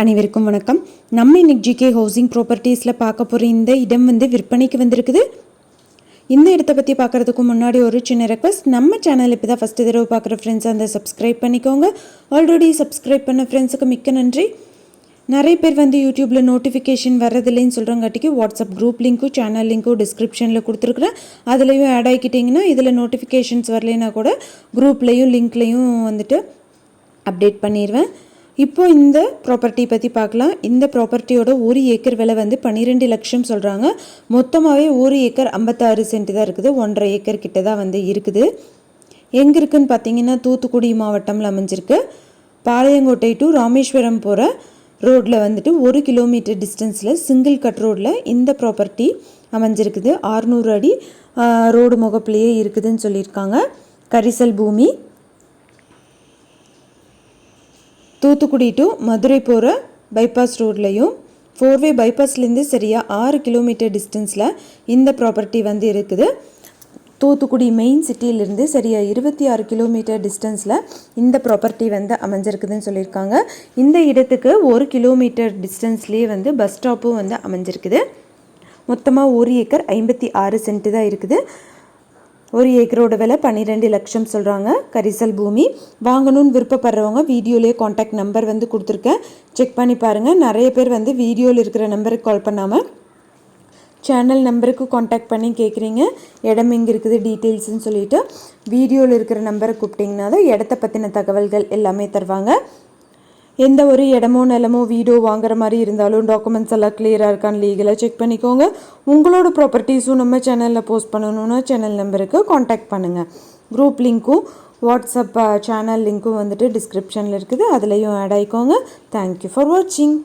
அனைவருக்கும் வணக்கம். நம்ம இன்னைக்கு ஜிகே ஹவுசிங் ப்ராப்பர்ட்டிஸில் பார்க்க போகிற இந்த இடம் வந்து விற்பனைக்கு வந்திருக்குது. இந்த இடத்த பற்றி பார்க்குறதுக்கு முன்னாடி ஒரு சின்ன ரெக்வஸ்ட் நம்ம சேனல் இப்போ தான் ஃபஸ்ட்டு தடவை பார்க்குற ஃப்ரெண்ட்ஸ் அந்த சப்ஸ்கிரைப் பண்ணிக்கோங்க. ஆல்ரெடி சப்ஸ்கிரைப் பண்ண ஃப்ரெண்ட்ஸுக்கு மிக்க நன்றி. நிறைய பேர் வந்து யூடியூப்பில் நோட்டிஃபிகேஷன் வரதில்லைன்னு சொல்கிறங்காட்டிக்கு வாட்ஸ்அப் குரூப் லிங்க்கும் சேனல் லிங்க்கும் டிஸ்கிரிப்ஷனில் கொடுத்துருக்குறேன். அதுலேயும் ஆட் ஆகிக்கிட்டிங்கன்னா இதில் நோட்டிஃபிகேஷன்ஸ் வரலைன்னா கூட குரூப்லேயும் லிங்க்லேயும் வந்துட்டு அப்டேட் பண்ணிடுவேன் இப்போ இந்த ப்ராப்பர்ட்டி பற்றி பார்க்கலாம். இந்த ப்ராப்பர்ட்டியோட ஒரு ஏக்கர் விலை வந்து பன்னிரெண்டு லட்சம் சொல்கிறாங்க மொத்தமாகவே ஒரு ஏக்கர் ஐம்பத்தாறு சென்ட் தான் இருக்குது. ஒன்றரை ஏக்கர் கிட்ட தான் வந்து இருக்குது. எங்கே இருக்குன்னு பார்த்தீங்கன்னா தூத்துக்குடி மாவட்டம்ல அமைஞ்சிருக்கு. பாளையங்கோட்டை டு ராமேஸ்வரம் போகிற ரோட்டில் வந்துட்டு ஒரு கிலோமீட்டர் டிஸ்டன்ஸில் சிங்கிள் கட் ரோட்டில் இந்த ப்ராப்பர்ட்டி அமைஞ்சிருக்குது. ஆறுநூறு அடி ரோடு முகப்புலேயே இருக்குதுன்னு சொல்லியிருக்காங்க. கரிசல் பூமி. தூத்துக்குடி டு மதுரை போகிற பைபாஸ் ரோட்லேயும் ஃபோர்வே பைபாஸ்லேருந்து சரியாக ஆறு கிலோமீட்டர் டிஸ்டன்ஸில் இந்த ப்ராப்பர்ட்டி வந்து இருக்குது. தூத்துக்குடி மெயின் சிட்டியிலிருந்து சரியாக இருபத்தி ஆறு கிலோமீட்டர் டிஸ்டன்ஸில் இந்த ப்ராப்பர்ட்டி வந்து அமைஞ்சிருக்குதுன்னு சொல்லியிருக்காங்க. இந்த இடத்துக்கு ஒரு கிலோமீட்டர் டிஸ்டன்ஸ்லேயே வந்து பஸ் ஸ்டாப்பும் வந்து அமைஞ்சிருக்குது. மொத்தமாக ஒரு ஏக்கர் ஐம்பத்தி ஆறு சென்ட்டு தான் இருக்குது. ஒரு ஏக்கரோட விலை பன்னிரெண்டு லட்சம் சொல்கிறாங்க கரிசல் பூமி. வாங்கணும்னு விருப்பப்படுறவங்க வீடியோலேயே காண்டாக்ட் நம்பர் வந்து கொடுத்துருக்கேன். செக் பண்ணி பாருங்கள் நிறைய பேர் வந்து வீடியோவில் இருக்கிற நம்பருக்கு கால் பண்ணாமல் சேனல் நம்பருக்கு காண்டாக்ட் பண்ணி கேட்குறீங்க இடம் எங்கே இருக்குது டீட்டெயில்ஸ்னு சொல்லிட்டு வீடியோவில் இருக்கிற நம்பரை கூப்பிட்டிங்கன்னா தான் இடத்த பற்றின தகவல்கள் எல்லாமே தருவாங்க. எந்த ஒரு இடமோ நிலமோ வீடோ வாங்குற மாதிரி இருந்தாலும் டாக்குமெண்ட்ஸ் எல்லாம் கிளியராக இருக்கான்னு லீகலாக செக் பண்ணிக்கோங்க. உங்களோட ப்ராப்பர்ட்டிஸும் நம்ம சேனலில் போஸ்ட் பண்ணணும்னா சேனல் நம்பருக்கு காண்டாக்ட் பண்ணுங்கள் குரூப் லிங்க்கும் வாட்ஸ்அப் சேனல் லிங்க்கும் வந்துட்டு டிஸ்கிரிப்ஷனில் இருக்குது. அதுலேயும் ஆட் ஆகிக்கோங்க தேங்க்யூ ஃபார் வாட்சிங்